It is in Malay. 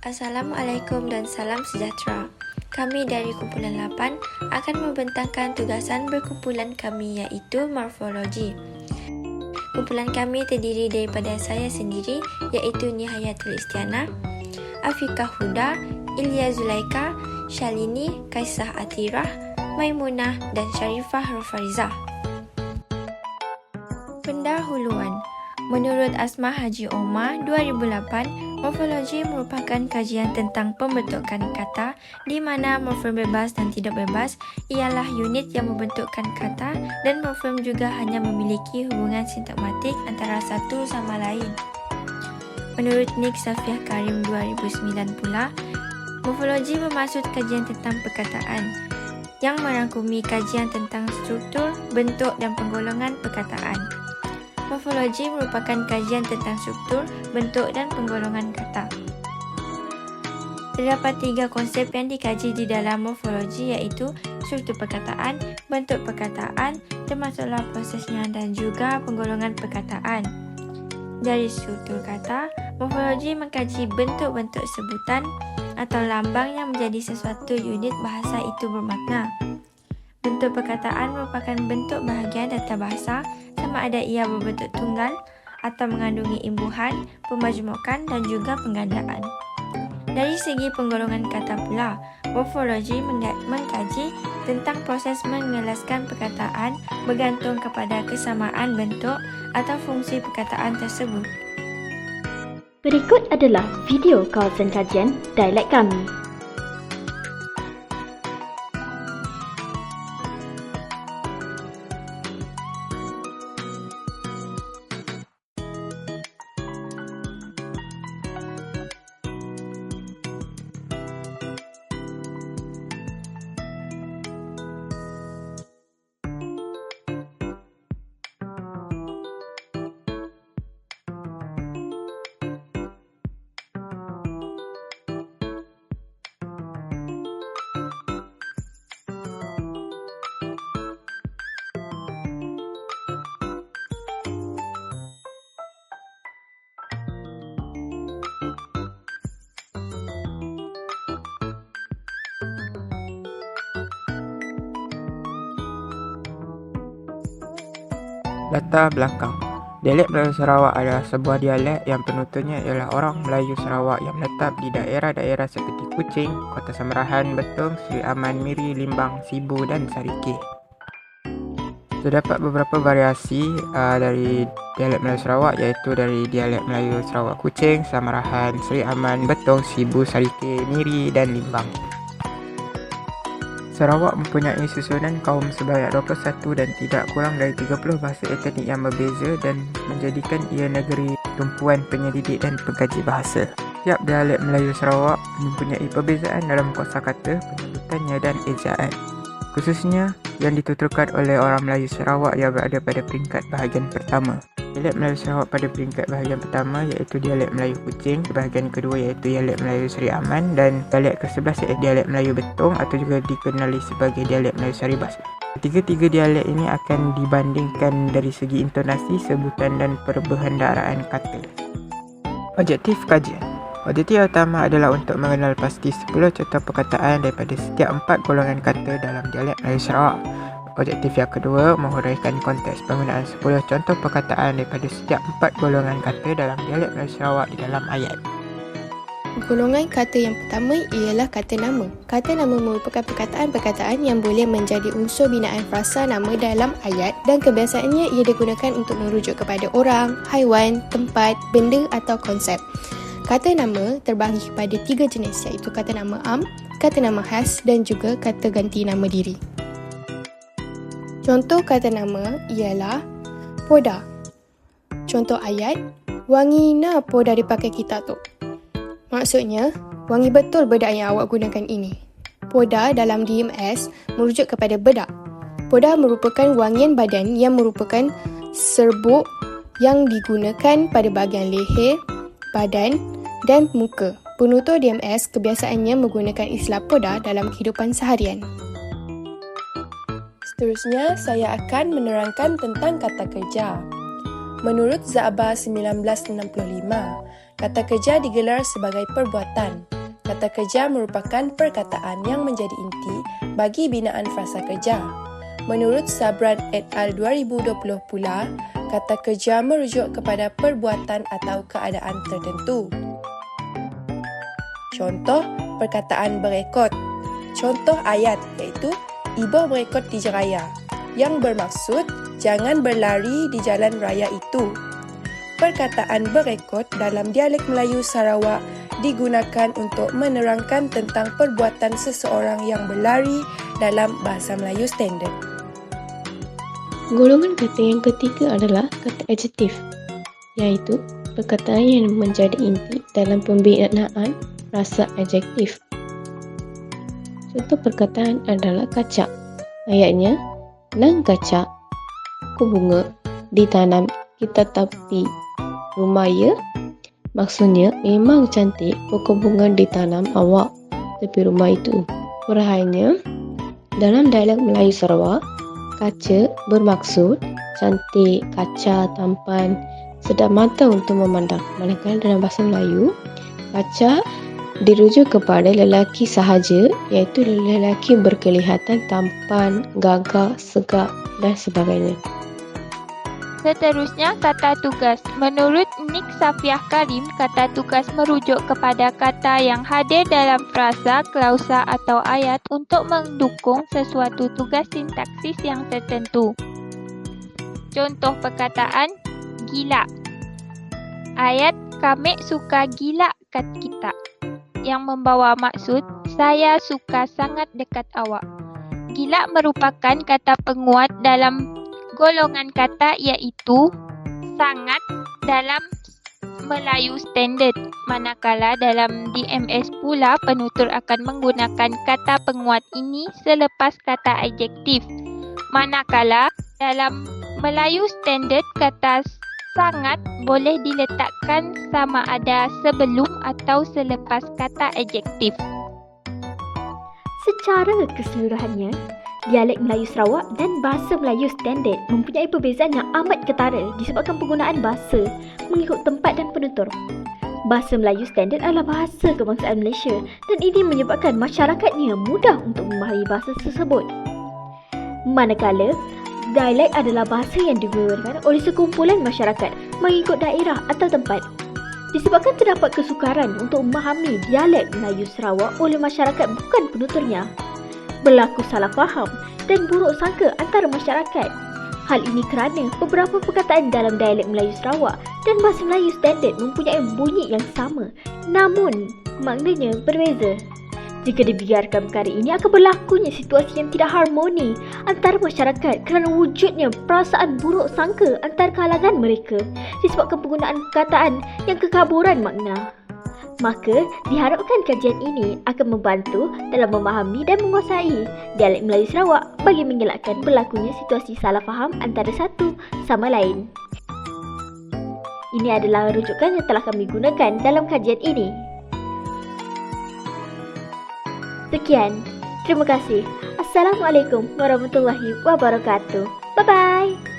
Assalamualaikum dan salam sejahtera. Kami dari kumpulan 8 akan membentangkan tugasan berkumpulan kami iaitu morfologi. Kumpulan kami terdiri daripada saya sendiri iaitu Nihayatul Istiana, Afiqah Huda, Ilya Zulaika, Shalini, Kaisah Atirah, Maimunah dan Sharifah Rofarizah. Pendahuluan Menurut Asma Haji Omar 2008, morfologi merupakan kajian tentang pembentukan kata di mana morfem bebas dan tidak bebas ialah unit yang membentukkan kata dan morfem juga hanya memiliki hubungan sintakmatik antara satu sama lain. Menurut Nick Safiah Karim 2009 pula, morfologi bermaksud kajian tentang perkataan yang merangkumi kajian tentang struktur, bentuk dan penggolongan perkataan. Morfologi merupakan kajian tentang struktur, bentuk dan penggolongan kata. Terdapat tiga konsep yang dikaji di dalam morfologi iaitu struktur perkataan, bentuk perkataan, termasuklah prosesnya dan juga penggolongan perkataan. Dari struktur kata, morfologi mengkaji bentuk-bentuk sebutan atau lambang yang menjadi sesuatu unit bahasa itu bermakna. Bentuk perkataan merupakan bentuk bahagian data bahasa sama ada ia berbentuk tunggal atau mengandungi imbuhan, pemajmukan dan juga penggandaan. Dari segi penggolongan kata pula, morfologi mengkaji tentang proses mengelaskan perkataan bergantung kepada kesamaan bentuk atau fungsi perkataan tersebut. Berikut adalah video kawasan kajian dialek kami. Latar belakang Dialek Melayu Sarawak adalah sebuah dialek yang penuturnya ialah orang Melayu Sarawak yang menetap di daerah-daerah seperti Kuching, Kota Samarahan, Betong, Seri Aman, Miri, Limbang, Sibu dan Sariki. Terdapat beberapa variasi uh, dari dialek Melayu Sarawak iaitu dari dialek Melayu Sarawak Kuching, Samarahan, Seri Aman, Betong, Sibu, Sariki, Miri dan Limbang. Sarawak mempunyai susunan kaum sebanyak 21 dan tidak kurang dari 30 bahasa etnik yang berbeza dan menjadikan ia negeri tumpuan penyelidik dan pengkaji bahasa. Tiap dialek Melayu Sarawak mempunyai perbezaan dalam kosakata, penyebutannya dan ejaan. Khususnya yang dituturkan oleh orang Melayu Sarawak yang berada pada peringkat bahagian pertama. Dialek Melayu Sarawak pada peringkat bahagian pertama iaitu dialek Melayu Kuching, bahagian kedua iaitu dialek Melayu Seri Aman dan dialek ke-11 iaitu dialek Melayu Betong atau juga dikenali sebagai dialek Melayu Saribas. Ketiga-tiga dialek ini akan dibandingkan dari segi intonasi, sebutan dan perbendaharaan kata. Objektif kajian Objektif utama adalah untuk mengenal pasti 10 contoh perkataan daripada setiap empat golongan kata dalam dialek Melayu Sarawak. Objektif yang kedua, menghuraikan konteks penggunaan 10 contoh perkataan daripada setiap empat golongan kata dalam dialek Melayu Sarawak di dalam ayat. Golongan kata yang pertama ialah kata nama. Kata nama merupakan perkataan-perkataan yang boleh menjadi unsur binaan frasa nama dalam ayat dan kebiasaannya ia digunakan untuk merujuk kepada orang, haiwan, tempat, benda atau konsep. Kata nama terbahagi kepada tiga jenis iaitu kata nama am, kata nama khas dan juga kata ganti nama diri. Contoh kata nama ialah poda. Contoh ayat, wangi na poda dipakai kita tu. Maksudnya, wangi betul bedak yang awak gunakan ini. Poda dalam DMS merujuk kepada bedak. Poda merupakan wangian badan yang merupakan serbuk yang digunakan pada bahagian leher, badan dan muka. Penutur DMS kebiasaannya menggunakan istilah poda dalam kehidupan seharian. Seterusnya, saya akan menerangkan tentang kata kerja. Menurut Zaaba 1965, kata kerja digelar sebagai perbuatan. Kata kerja merupakan perkataan yang menjadi inti bagi binaan frasa kerja. Menurut Sabran et al. 2020 pula, kata kerja merujuk kepada perbuatan atau keadaan tertentu. Contoh perkataan berekod. Contoh ayat iaitu Ibu di jeraya yang bermaksud jangan berlari di jalan raya itu. Perkataan berekod dalam dialek Melayu Sarawak digunakan untuk menerangkan tentang perbuatan seseorang yang berlari dalam bahasa Melayu standard. Golongan kata yang ketiga adalah kata adjektif, iaitu perkataan yang menjadi inti dalam pembinaan rasa adjektif. Contoh perkataan adalah kacak. Ayatnya, nang kacak, ku bunga, ditanam kita tapi rumah ya. Maksudnya, memang cantik pokok bunga ditanam awak tepi rumah itu. Urahainya, dalam dialek Melayu Sarawak, kaca bermaksud cantik, kaca, tampan, sedap mata untuk memandang. Manakala dalam bahasa Melayu, kaca dirujuk kepada lelaki sahaja iaitu lelaki berkelihatan tampan, gagah, segak dan sebagainya. Seterusnya, kata tugas. Menurut Nik Safiah Karim, kata tugas merujuk kepada kata yang hadir dalam frasa, klausa atau ayat untuk mendukung sesuatu tugas sintaksis yang tertentu. Contoh perkataan, gila. Ayat, kami suka gila kat kita. Yang membawa maksud, saya suka sangat dekat awak. Gila merupakan kata penguat dalam golongan kata iaitu sangat dalam Melayu standard. Manakala dalam DMS pula penutur akan menggunakan kata penguat ini selepas kata adjektif. Manakala dalam Melayu standard kata sangat boleh diletakkan sama ada sebelum atau selepas kata adjektif Secara keseluruhannya, dialek Melayu Sarawak dan bahasa Melayu standard mempunyai perbezaan yang amat ketara disebabkan penggunaan bahasa mengikut tempat dan penutur. Bahasa Melayu standard adalah bahasa kebangsaan Malaysia dan ini menyebabkan masyarakatnya mudah untuk memahami bahasa tersebut. Manakala, dialek adalah bahasa yang digunakan oleh sekumpulan masyarakat mengikut daerah atau tempat. Disebabkan terdapat kesukaran untuk memahami dialek Melayu Sarawak oleh masyarakat bukan penuturnya, berlaku salah faham dan buruk sangka antara masyarakat. Hal ini kerana beberapa perkataan dalam dialek Melayu Sarawak dan bahasa Melayu standard mempunyai bunyi yang sama namun maknanya berbeza. Jika dibiarkan perkara ini akan berlakunya situasi yang tidak harmoni antara masyarakat kerana wujudnya perasaan buruk sangka antara kalangan mereka disebabkan penggunaan perkataan yang kekaburan makna. Maka, diharapkan kajian ini akan membantu dalam memahami dan menguasai dialek Melayu Sarawak bagi mengelakkan berlakunya situasi salah faham antara satu sama lain. Ini adalah rujukan yang telah kami gunakan dalam kajian ini. Sekian. Terima kasih. Assalamualaikum warahmatullahi wabarakatuh. Bye-bye.